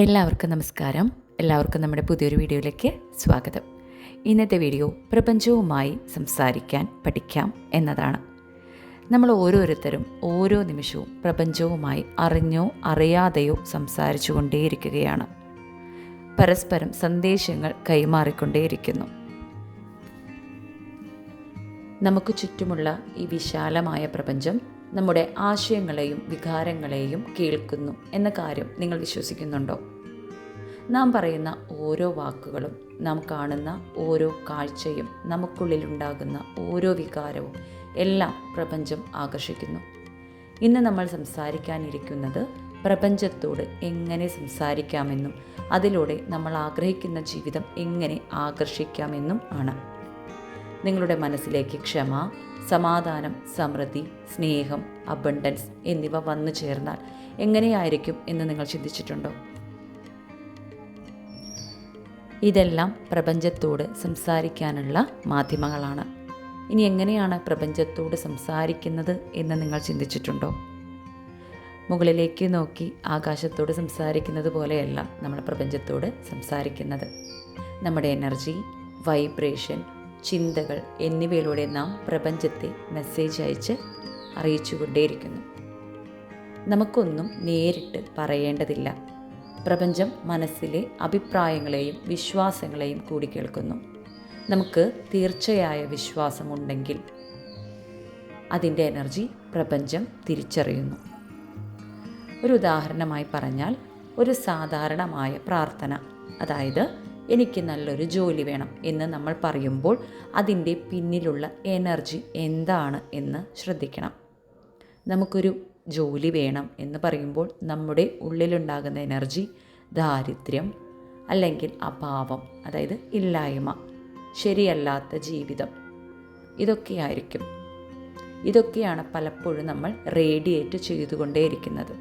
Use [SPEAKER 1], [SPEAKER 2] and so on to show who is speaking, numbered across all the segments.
[SPEAKER 1] എല്ലാവർക്കും നമസ്കാരം. എല്ലാവർക്കും നമ്മുടെ പുതിയൊരു വീഡിയോയിലേക്ക് സ്വാഗതം. ഇന്നത്തെ വീഡിയോ പ്രപഞ്ചവുമായി സംസാരിക്കാൻ പഠിക്കാം എന്നതാണ്. നമ്മൾ ഓരോരുത്തരും ഓരോ നിമിഷവും പ്രപഞ്ചവുമായി അറിഞ്ഞോ അറിയാതെയോ സംസാരിച്ചു കൊണ്ടേയിരിക്കുകയാണ്. പരസ്പരം സന്ദേശങ്ങൾ കൈമാറിക്കൊണ്ടേയിരിക്കുന്നു. നമുക്ക് ചുറ്റുമുള്ള ഈ വിശാലമായ പ്രപഞ്ചം നമ്മുടെ ആശയങ്ങളെയും വികാരങ്ങളെയും കേൾക്കുന്നു എന്ന കാര്യം നിങ്ങൾ വിശ്വസിക്കുന്നുണ്ടോ? നാം പറയുന്ന ഓരോ വാക്കുകളും നാം കാണുന്ന ഓരോ കാഴ്ചയും നമുക്കുള്ളിലുണ്ടാകുന്ന ഓരോ വികാരവും എല്ലാം പ്രപഞ്ചം ആകർഷിക്കുന്നു. ഇന്ന് നമ്മൾ സംസാരിക്കാനിരിക്കുന്നത് പ്രപഞ്ചത്തോട് എങ്ങനെ സംസാരിക്കാമെന്നും അതിലൂടെ നമ്മൾ ആഗ്രഹിക്കുന്ന ജീവിതം എങ്ങനെ ആകർഷിക്കാമെന്നും ആണ്. നിങ്ങളുടെ മനസ്സിലേക്ക് ക്ഷമ സമാധാനം സമൃദ്ധി സ്നേഹം അബണ്ടൻസ് എന്നിവ വന്നു ചേർന്നാൽ എങ്ങനെയായിരിക്കും എന്ന് നിങ്ങൾ ചിന്തിച്ചിട്ടുണ്ടോ? ഇതെല്ലാം പ്രപഞ്ചത്തോട് സംസാരിക്കാനുള്ള മാധ്യമങ്ങളാണ്. ഇനി എങ്ങനെയാണ് പ്രപഞ്ചത്തോട് സംസാരിക്കുന്നത് എന്ന് നിങ്ങൾ ചിന്തിച്ചിട്ടുണ്ടോ? മുകളിലേക്ക് നോക്കി ആകാശത്തോട് സംസാരിക്കുന്നത് പോലെയല്ല നമ്മൾ പ്രപഞ്ചത്തോട് സംസാരിക്കുന്നത്. നമ്മുടെ എനർജി വൈബ്രേഷൻ ചിന്തകൾ എന്നിവയിലൂടെ നാം പ്രപഞ്ചത്തെ മെസ്സേജ് അയച്ച് അറിയിച്ചുകൊണ്ടേയിരിക്കുന്നു. നമുക്കൊന്നും നേരിട്ട് പറയേണ്ടതില്ല. പ്രപഞ്ചം മനസ്സിലെ അഭിപ്രായങ്ങളെയും വിശ്വാസങ്ങളെയും കൂടി കേൾക്കുന്നു. നമുക്ക് തീർച്ചയായ വിശ്വാസമുണ്ടെങ്കിൽ അതിന്റെ എനർജി പ്രപഞ്ചം തിരിച്ചറിയുന്നു. ഒരു ഉദാഹരണമായി പറഞ്ഞാൽ ഒരു സാധാരണമായ പ്രാർത്ഥന അതായത് എനിക്ക് നല്ലൊരു ജോലി വേണം എന്ന് നമ്മൾ പറയുമ്പോൾ അതിന്റെ പിന്നിലുള്ള എനർജി എന്താണ് എന്ന് ശ്രദ്ധിക്കണം. നമുക്കൊരു ജോലി വേണം എന്ന് പറയുമ്പോൾ നമ്മുടെ ഉള്ളിലുണ്ടാകുന്ന എനർജി ദാരിദ്ര്യം അല്ലെങ്കിൽ അഭാവം അതായത് ഇല്ലായ്മ ശരിയല്ലാത്ത ജീവിതം ഇതൊക്കെയായിരിക്കും. ഇതൊക്കെയാണ് പലപ്പോഴും നമ്മൾ റേഡിയേറ്റ് ചെയ്തുകൊണ്ടേയിരിക്കുന്നത്.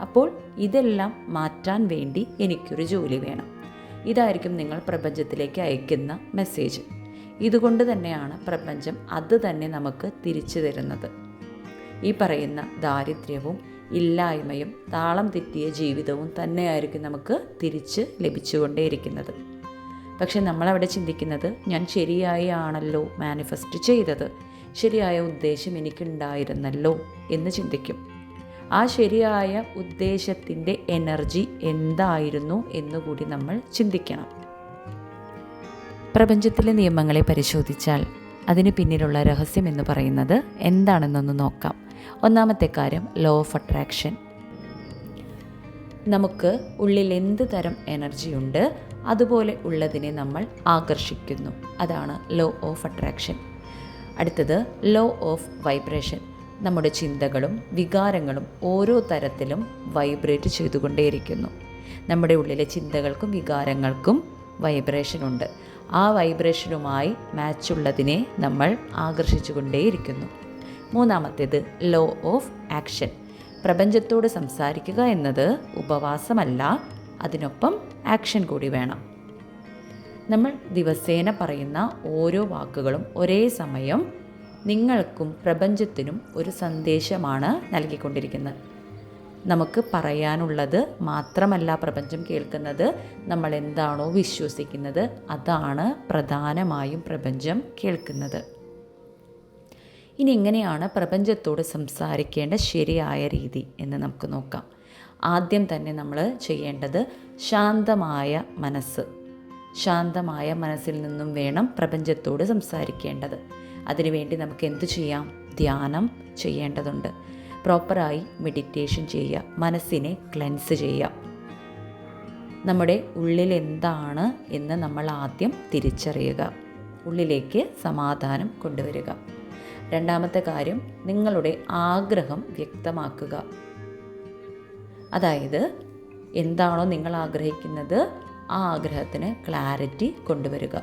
[SPEAKER 1] അപ്പോൾ ഇതെല്ലാം മാറ്റാൻ വേണ്ടി എനിക്കൊരു ജോലി വേണം. ഇതായിരിക്കും നിങ്ങൾ പ്രപഞ്ചത്തിലേക്ക് അയക്കുന്ന മെസ്സേജ് ഇതുകൊണ്ട് തന്നെയാണ് പ്രപഞ്ചം അത് തന്നെ നമുക്ക് തിരിച്ചു തരുന്നത്. ഈ പറയുന്ന ദാരിദ്ര്യവും ഇല്ലായ്മയും താളം തെറ്റിയ ജീവിതവും തന്നെയായിരിക്കും നമുക്ക് തിരിച്ച് ലഭിച്ചുകൊണ്ടേയിരിക്കുന്നത്. പക്ഷെ നമ്മളവിടെ ചിന്തിക്കുന്നത് ഞാൻ ശരിയായി ആണല്ലോ മാനിഫെസ്റ്റ് ചെയ്തത്. ശരിയായ ഉദ്ദേശം എനിക്കുണ്ടായിരുന്നല്ലോ എന്ന് ചിന്തിക്കും. ആ ശരിയായ ഉദ്ദേശത്തിന്റെ എനർജി എന്തായിരുന്നു എന്നുകൂടി നമ്മൾ ചിന്തിക്കണം. പ്രപഞ്ചത്തിലെ നിയമങ്ങളെ പരിശോധിച്ചാൽ അതിന് പിന്നിലുള്ള രഹസ്യം എന്ന് പറയുന്നത് എന്താണെന്നൊന്ന് നോക്കാം. ഒന്നാമത്തെ കാര്യം ലോ ഓഫ് അട്രാക്ഷൻ നമുക്ക് ഉള്ളിൽ എന്ത് തരം എനർജി ഉണ്ട് അതുപോലെ ഉള്ളതിനെ നമ്മൾ ആകർഷിക്കുന്നു. അതാണ് ലോ ഓഫ് അട്രാക്ഷൻ അടുത്തത് ലോ ഓഫ് വൈബ്രേഷൻ നമ്മുടെ ചിന്തകളും വികാരങ്ങളും ഓരോ തരത്തിലും വൈബ്രേറ്റ് ചെയ്തുകൊണ്ടേയിരിക്കുന്നു. നമ്മുടെ ഉള്ളിലെ ചിന്തകൾക്കും വികാരങ്ങൾക്കും വൈബ്രേഷനുണ്ട് ആ വൈബ്രേഷനുമായി മാച്ചുള്ളതിനെ നമ്മൾ ആകർഷിച്ചുകൊണ്ടേയിരിക്കുന്നു. മൂന്നാമത്തേത് ലോ ഓഫ് ആക്ഷൻ പ്രപഞ്ചത്തോട് സംസാരിക്കുക എന്നത് ഉപവാസമല്ല അതിനൊപ്പം ആക്ഷൻ കൂടി വേണം. നമ്മൾ ദിവസേന പറയുന്ന ഓരോ വാക്കുകളും ഒരേ സമയം നിങ്ങൾക്കും പ്രപഞ്ചത്തിനും ഒരു സന്ദേശമാണ് നൽകിക്കൊണ്ടിരിക്കുന്നത്. നമുക്ക് പറയാനുള്ളത് മാത്രമല്ല പ്രപഞ്ചം കേൾക്കുന്നത് നമ്മൾ എന്താണോ വിശ്വസിക്കുന്നത് അതാണ് പ്രധാനമായും പ്രപഞ്ചം കേൾക്കുന്നത്. ഇനി എങ്ങനെയാണ് പ്രപഞ്ചത്തോട് സംസാരിക്കേണ്ട ശരിയായ രീതി എന്ന് നമുക്ക് നോക്കാം. ആദ്യം തന്നെ നമ്മൾ ചെയ്യേണ്ടത് ശാന്തമായ മനസ്സ്. ശാന്തമായ മനസ്സിൽ നിന്നും വേണം പ്രപഞ്ചത്തോട് സംസാരിക്കേണ്ടത്. അതിനുവേണ്ടി നമുക്ക് എന്തു ചെയ്യാം? ധ്യാനം ചെയ്യേണ്ടതുണ്ട്. പ്രോപ്പറായി മെഡിറ്റേഷൻ ചെയ്യുക. മനസ്സിനെ ക്ലെൻസ് ചെയ്യുക. നമ്മുടെ ഉള്ളിൽ എന്താണ് എന്ന് നമ്മൾ ആദ്യം തിരിച്ചറിയുക. ഉള്ളിലേക്ക് സമാധാനം കൊണ്ടുവരിക. രണ്ടാമത്തെ കാര്യം നിങ്ങളുടെ ആഗ്രഹം വ്യക്തമാക്കുക. അതായത് എന്താണോ നിങ്ങൾ ആഗ്രഹിക്കുന്നത് ആ ആഗ്രഹത്തിന് ക്ലാരിറ്റി കൊണ്ടുവരിക.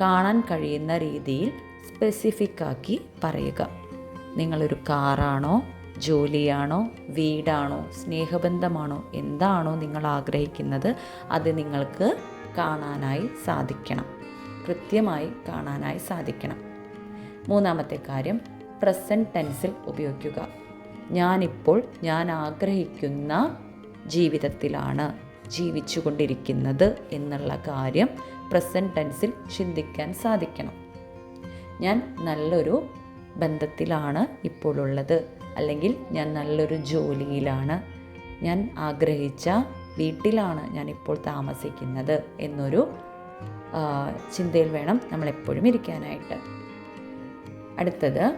[SPEAKER 1] കാണാൻ കഴിയുന്ന രീതിയിൽ സ്പെസിഫിക് ആക്കി പറയുക. നിങ്ങളൊരു കാറാണോ ജോലിയാണോ വീടാണോ സ്നേഹബന്ധമാണോ എന്താണോ നിങ്ങൾ ആഗ്രഹിക്കുന്നത് അത് നിങ്ങൾക്ക് കാണാനായി സാധിക്കണം. കൃത്യമായി കാണാനായി സാധിക്കണം. മൂന്നാമത്തെ കാര്യം പ്രസന്റ് ടെൻസിൽ ഉപയോഗിക്കുക. ഞാനിപ്പോൾ ഞാൻ ആഗ്രഹിക്കുന്ന ജീവിതത്തിലാണ്. ജീവിച്ചു കൊണ്ടിരിക്കുന്നത് എന്നുള്ള കാര്യം പ്രസന്റ് ടെൻസിൽ ചിന്തിക്കാൻ സാധിക്കണം. ഞാൻ നല്ലൊരു ബന്ധത്തിലാണ് ഇപ്പോഴുള്ളത് അല്ലെങ്കിൽ ഞാൻ നല്ലൊരു ജോലിയിലാണ്. ഞാൻ ആഗ്രഹിച്ച വീട്ടിലാണ് ഞാൻ ഇപ്പോൾ താമസിക്കുന്നത് എന്നൊരു ചിന്തയിൽ വേണം നമ്മളെപ്പോഴും ഇരിക്കാനായിട്ട്. അടുത്തത്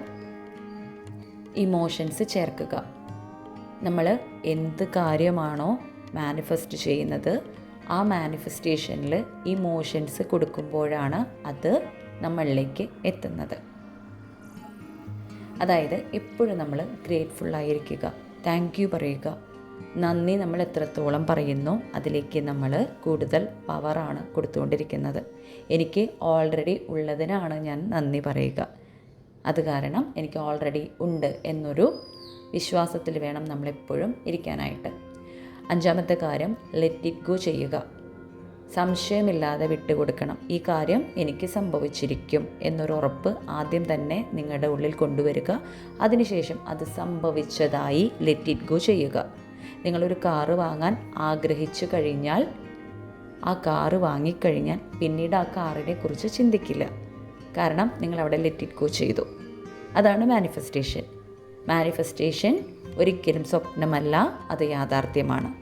[SPEAKER 1] ഇമോഷൻസ് ചേർക്കുക. നമ്മൾ എന്ത് കാര്യമാണോ മാനിഫെസ്റ്റ് ചെയ്യുന്നത്. ആ മാനിഫെസ്റ്റേഷനിൽ ഇമോഷൻസ് കൊടുക്കുമ്പോഴാണ് അത് നമ്മളിലേക്ക് എത്തുന്നത്. അതായത് എപ്പോഴും നമ്മൾ ഗ്രേറ്റ്ഫുൾ ആയിരിക്കുക. താങ്ക് യു പറയുക. നന്ദി നമ്മൾ എത്രത്തോളം പറയുന്നു അതിലേക്ക് നമ്മൾ കൂടുതൽ പവറാണ് കൊടുത്തുകൊണ്ടിരിക്കുന്നത്. എനിക്ക് ഓൾറെഡി ഉള്ളതിനാണ് ഞാൻ നന്ദി പറയുക. അത് കാരണം എനിക്ക് ഓൾറെഡി ഉണ്ട് എന്നൊരു വിശ്വാസത്തിൽ വേണം നമ്മളെപ്പോഴും ഇരിക്കാനായിട്ട്. അഞ്ചാമത്തെ കാര്യം ലെറ്റ് ഇറ്റ് ഗോ ചെയ്യുക. സംശയമില്ലാതെ വിട്ടുകൊടുക്കണം. ഈ കാര്യം എനിക്ക് സംഭവിച്ചിരിക്കും എന്നൊരു ഉറപ്പ് ആദ്യം തന്നെ നിങ്ങളുടെ ഉള്ളിൽ കൊണ്ടുവരിക. അതിനുശേഷം അത് സംഭവിച്ചതായി ലെറ്റ് ഇറ്റ് ഗോ ചെയ്യുക. നിങ്ങളൊരു കാറ് വാങ്ങാൻ ആഗ്രഹിച്ചു കഴിഞ്ഞാൽ ആ കാറ് വാങ്ങിക്കഴിഞ്ഞാൽ പിന്നീട് ആ കാറിനെ കുറിച്ച് ചിന്തിക്കില്ല. കാരണം നിങ്ങൾ അവിടെ ലെറ്റ് ഇറ്റ് ഗോ ചെയ്തു. അതാണ് മാനിഫെസ്റ്റേഷൻ മാനിഫെസ്റ്റേഷൻ ഒരിക്കലും സ്വപ്നമല്ല അത് യാഥാർത്ഥ്യമാണ്.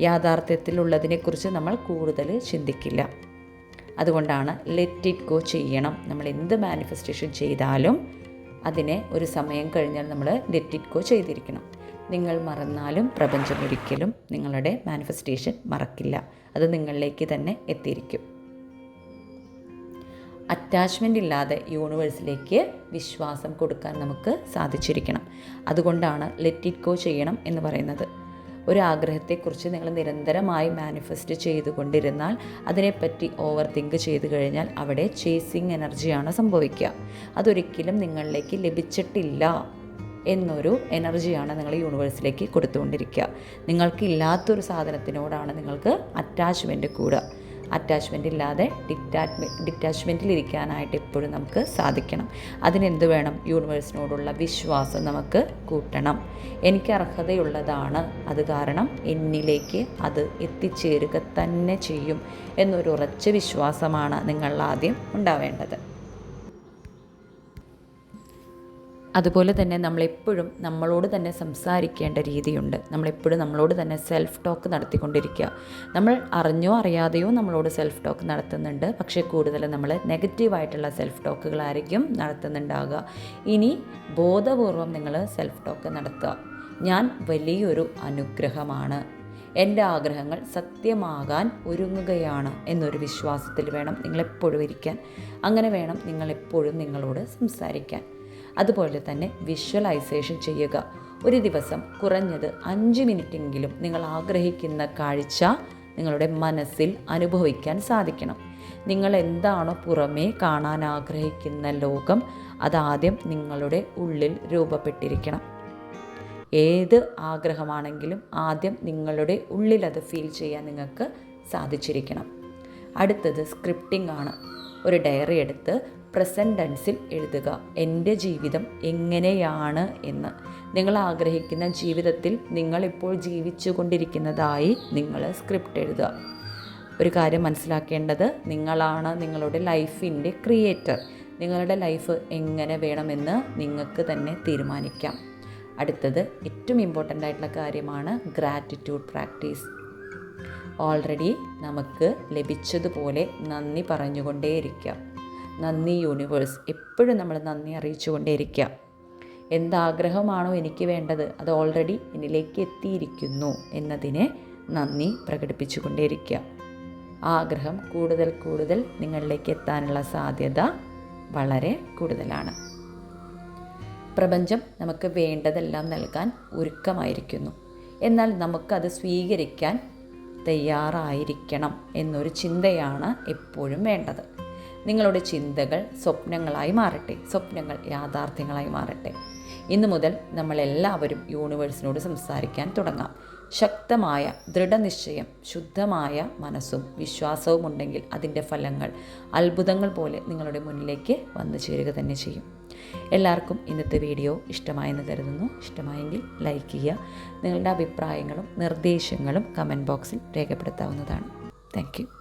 [SPEAKER 1] യാഥാർത്ഥ്യത്തിലുള്ളതിനെക്കുറിച്ച് നമ്മൾ കൂടുതൽ ചിന്തിക്കില്ല. അതുകൊണ്ടാണ് ലെറ്റ് ഇറ്റ് ഗോ ചെയ്യണം. നമ്മൾ എന്ത് മാനിഫെസ്റ്റേഷൻ ചെയ്താലും അതിനെ ഒരു സമയം കഴിഞ്ഞാൽ നമ്മൾ ലെറ്റ് ഇറ്റ് ഗോ ചെയ്തിരിക്കണം. നിങ്ങൾ മറന്നാലും പ്രപഞ്ചം ഒരിക്കലും നിങ്ങളുടെ മാനിഫെസ്റ്റേഷൻ മറക്കില്ല. അത് നിങ്ങളിലേക്ക് തന്നെ എത്തിയിരിക്കും. അറ്റാച്ച്മെന്റ് ഇല്ലാതെ യൂണിവേഴ്സിലേക്ക് വിശ്വാസം കൊടുക്കാൻ നമുക്ക് സാധിച്ചിരിക്കണം. അതുകൊണ്ടാണ് ലെറ്റ് ഇറ്റ് ഗോ ചെയ്യണം എന്ന് പറയുന്നത്. ഒരു ആഗ്രഹത്തെക്കുറിച്ച് നിങ്ങൾ നിരന്തരമായി മാനിഫെസ്റ്റ് ചെയ്തുകൊണ്ടിരുന്നാൽ അതിനെപ്പറ്റി ഓവർ തിങ്ക് ചെയ്തു കഴിഞ്ഞാൽ അവിടെ ചേസിങ് എനർജിയാണ് സംഭവിക്കുക. അതൊരിക്കലും നിങ്ങളിലേക്ക് ലഭിച്ചിട്ടില്ല എന്നൊരു എനർജിയാണ് നിങ്ങൾ യൂണിവേഴ്സിലേക്ക് കൊടുത്തുകൊണ്ടിരിക്കുക. നിങ്ങൾക്ക് ഇല്ലാത്തൊരു സാധനത്തിനോടാണ് നിങ്ങൾക്ക് അറ്റാച്ച്മെന്റ് കൂടുക. അറ്റാച്ച്മെന്റ് ഇല്ലാതെ ഡിറ്റാച്ച്മെ ഡിറ്റാച്ച്മെന്റിൽ ഇരിക്കാനായിട്ട് എപ്പോഴും നമുക്ക് സാധിക്കണം. അതിനെന്ത് വേണം? യൂണിവേഴ്സിനോടുള്ള വിശ്വാസം നമുക്ക് കൂട്ടണം. എനിക്ക് അർഹതയുള്ളതാണ്. അത് കാരണം എന്നിലേക്ക് അത് എത്തിച്ചേരുക തന്നെ ചെയ്യും എന്നൊരു ഉറച്ച വിശ്വാസമാണ് നിങ്ങൾ ആദ്യം ഉണ്ടാവേണ്ടത്. അതുപോലെ തന്നെ നമ്മളെപ്പോഴും നമ്മളോട് തന്നെ സംസാരിക്കേണ്ട രീതിയുണ്ട്. നമ്മളെപ്പോഴും നമ്മളോട് തന്നെ സെൽഫ് ടോക്ക് നടത്തിക്കൊണ്ടിരിക്കുക. നമ്മൾ അറിഞ്ഞോ അറിയാതെയോ നമ്മളോട് സെൽഫ് ടോക്ക് നടത്തുന്നുണ്ട്. പക്ഷേ കൂടുതൽ നമ്മൾ നെഗറ്റീവായിട്ടുള്ള സെൽഫ് ടോക്കുകളായിരിക്കും നടത്തുന്നുണ്ടാകുക. ഇനി ബോധപൂർവം നിങ്ങൾ സെൽഫ് ടോക്ക് നടത്തുക. ഞാൻ വലിയൊരു അനുഗ്രഹമാണ്. എന്റെ ആഗ്രഹങ്ങൾ സത്യമാകാൻ ഒരുങ്ങുകയാണ് എന്നൊരു വിശ്വാസത്തിൽ വേണം നിങ്ങളെപ്പോഴും ഇരിക്കാൻ. അങ്ങനെ വേണം നിങ്ങളെപ്പോഴും നിങ്ങളോട് സംസാരിക്കാൻ. അതുപോലെ തന്നെ വിഷ്വലൈസേഷൻ ചെയ്യുക. ഒരു ദിവസം കുറഞ്ഞത് അഞ്ച് മിനിറ്റെങ്കിലും നിങ്ങൾ ആഗ്രഹിക്കുന്ന കാഴ്ച നിങ്ങളുടെ മനസ്സിൽ അനുഭവിക്കാൻ സാധിക്കണം. നിങ്ങൾ എന്താണോ പുറമേ കാണാൻ ആഗ്രഹിക്കുന്ന ലോകം അതാദ്യം നിങ്ങളുടെ ഉള്ളിൽ രൂപപ്പെട്ടിരിക്കണം. ഏത് ആഗ്രഹമാണെങ്കിലും ആദ്യം നിങ്ങളുടെ ഉള്ളിൽ അത് ഫീൽ ചെയ്യാൻ നിങ്ങൾക്ക് സാധിച്ചിരിക്കണം. അടുത്തത് സ്ക്രിപ്റ്റിംഗ് ആണ്. ഒരു ഡയറി എടുത്ത് പ്രസന്റ് ടെൻസിൽ എഴുതുക. എന്റെ ജീവിതം എങ്ങനെയാണ് എന്ന്. നിങ്ങൾ ആഗ്രഹിക്കുന്ന ജീവിതത്തിൽ നിങ്ങളിപ്പോൾ ജീവിച്ചു കൊണ്ടിരിക്കുന്നതായി നിങ്ങൾ സ്ക്രിപ്റ്റ് എഴുതുക. ഒരു കാര്യം മനസ്സിലാക്കേണ്ടത് നിങ്ങളാണ് നിങ്ങളുടെ ലൈഫിന്റെ ക്രിയേറ്റർ നിങ്ങളുടെ ലൈഫ് എങ്ങനെ വേണമെന്ന് നിങ്ങൾക്ക് തന്നെ തീരുമാനിക്കാം. അടുത്തത് ഏറ്റവും ഇമ്പോർട്ടന്റ് ആയിട്ടുള്ള കാര്യമാണ് ഗ്രാറ്റിറ്റ്യൂഡ് പ്രാക്ടീസ് ഓൾറെഡി നമുക്ക് ലഭിച്ചതുപോലെ നന്ദി പറഞ്ഞുകൊണ്ടേയിരിക്കുക നന്ദി യൂണിവേഴ്സ് എപ്പോഴും നമ്മൾ നന്ദി അറിയിച്ചുകൊണ്ടേയിരിക്കുക. എന്താഗ്രഹമാണോ എനിക്ക് വേണ്ടത് അത് ഓൾറെഡി എന്നിലേക്ക് എത്തിയിരിക്കുന്നു എന്നതിനെ നന്ദി പ്രകടിപ്പിച്ചുകൊണ്ടേയിരിക്കുക. ആഗ്രഹം കൂടുതൽ കൂടുതൽ നിങ്ങളിലേക്ക് എത്താനുള്ള സാധ്യത വളരെ കൂടുതലാണ്. പ്രപഞ്ചം നമുക്ക് വേണ്ടതെല്ലാം നൽകാൻ ഒരുക്കമായിരിക്കുന്നു. എന്നാൽ നമുക്കത് സ്വീകരിക്കാൻ തയ്യാറായിരിക്കണം എന്നൊരു ചിന്തയാണ് എപ്പോഴും വേണ്ടത്. നിങ്ങളുടെ ചിന്തകൾ സ്വപ്നങ്ങളായി മാറട്ടെ. സ്വപ്നങ്ങൾ യാഥാർത്ഥ്യങ്ങളായി മാറട്ടെ. ഇന്നു മുതൽ നമ്മളെല്ലാവരും യൂണിവേഴ്സിനോട് സംസാരിക്കാൻ തുടങ്ങാം. ശക്തമായ ദൃഢനിശ്ചയം ശുദ്ധമായ മനസ്സും വിശ്വാസവും ഉണ്ടെങ്കിൽ അതിന്റെ ഫലങ്ങൾ അത്ഭുതങ്ങൾ പോലെ നിങ്ങളുടെ മുന്നിലേക്ക് വന്നു ചേരുക തന്നെ ചെയ്യും. എല്ലാവർക്കും ഇന്നത്തെ വീഡിയോ ഇഷ്ടമായെന്ന് കരുതുന്നു. ഇഷ്ടമായെങ്കിൽ ലൈക്ക് ചെയ്യുക. നിങ്ങളുടെ അഭിപ്രായങ്ങളും നിർദ്ദേശങ്ങളും കമന്റ് ബോക്സിൽ രേഖപ്പെടുത്താവുന്നതാണ്. താങ്ക്